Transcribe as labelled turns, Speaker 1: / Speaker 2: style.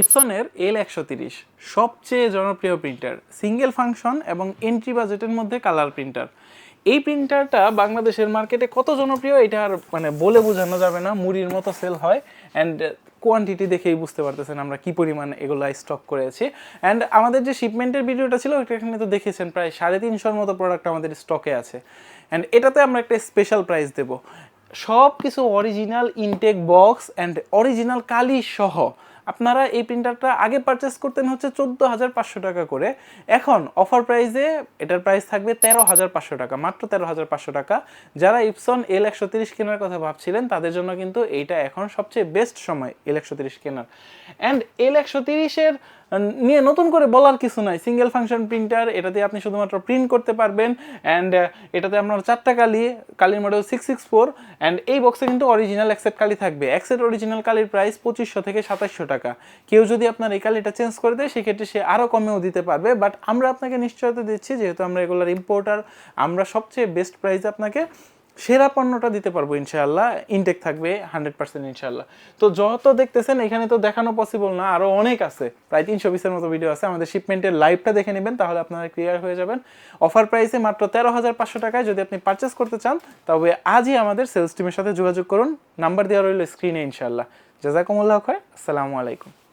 Speaker 1: ইপসনের এল একশো তিরিশ, সবচেয়ে জনপ্রিয় প্রিন্টার সিঙ্গেল ফাংশন এবং এন্ট্রি বাজেটের মধ্যে কালার প্রিন্টার এই প্রিন্টারটা বাংলাদেশের মার্কেটে কত জনপ্রিয় এটা আর মানে বলে বোঝানো যাবে না, মুড়ির মতো সেল হয় অ্যান্ড কোয়ান্টিটি দেখেই বুঝতে পারতেছেন আমরা কি পরিমাণ এগুলো স্টক করেছি। অ্যান্ড আমাদের যে শিপমেন্টের ভিডিওটা ছিল ওটা এখানে তো দেখেছেন, প্রায় সাড়ে তিনশোর মতো প্রোডাক্ট আমাদের স্টকে আছে। অ্যান্ড এটাতে আমরা একটা স্পেশাল প্রাইস দেবো। সব কিছু original intact box and original কালি সহ আপনারা এই প্রিন্টারটা আগে পারচেস করতেন হচ্ছে চোদ্দ হাজার পাঁচশো টাকা করে। এখন অফার প্রাইসে এটার প্রাইস থাকবে তেরো হাজার পাঁচশো টাকা, মাত্র তেরো হাজার পাঁচশো টাকা। যারা ইপসন এল একশো তিরিশ কেনার কথা ভাবছিলেন, তাদের জন্য কিন্তু এইটা এখন সবচেয়ে বেস্ট সময় এল একশো তিরিশ কেনার। অ্যান্ড এল একশো তিরিশের নিয়ে নতুন করে বলার কিছু নাই। সিঙ্গেল ফাংশন প্রিন্টার এটাতে আপনি শুধুমাত্র প্রিন্ট করতে পারবেন। অ্যান্ড এটাতে আপনার চারটা কালি, কালির model six six four and এই বক্সে কিন্তু অরিজিনাল অ্যাক্সেট কালি থাকবে। অ্যাক্সেট অরিজিনাল কালির প্রাইস পঁচিশশো থেকে সাতাশশো টাকা। কেউ যদি আপনার এই কালিটা চেঞ্জ করে দেয়, সেক্ষেত্রে সে আরও কমেও দিতে পারবে। বাট আমরা আপনাকে নিশ্চয়তা দিচ্ছি, যেহেতু আমরা এগুলোর ইম্পোর্টার আমরা সবচেয়ে বেস্ট প্রাইসে আপনাকে সেরা পণ্যটা দিতে পারব ইনশাআল্লাহ। ইনটেক থাকবে হান্ড্রেড পার্সেন্ট ইনশাআল্লাহ। তো যত দেখতেছেন, এখানে তো দেখানো পসিবল না আরও অনেক আছে। প্রায় তিনশো বিশের মতো ভিডিও আছে। আমাদের শিপমেন্টের লাইভটা দেখে নেবেন, তাহলে আপনারা ক্লিয়ার হয়ে যাবেন। অফার প্রাইসে মাত্র তেরো হাজার পাঁচশো টাকায় যদি আপনি পারচেস করতে চান, তবে আজই আমাদের সেলস টিমের সাথে যোগাযোগ করুন। নাম্বার দেওয়া রইল স্ক্রিনে ইনশাআল্লাহ। জাজাকুমুল্লাহ খয় আসসালামু আলাইকুম।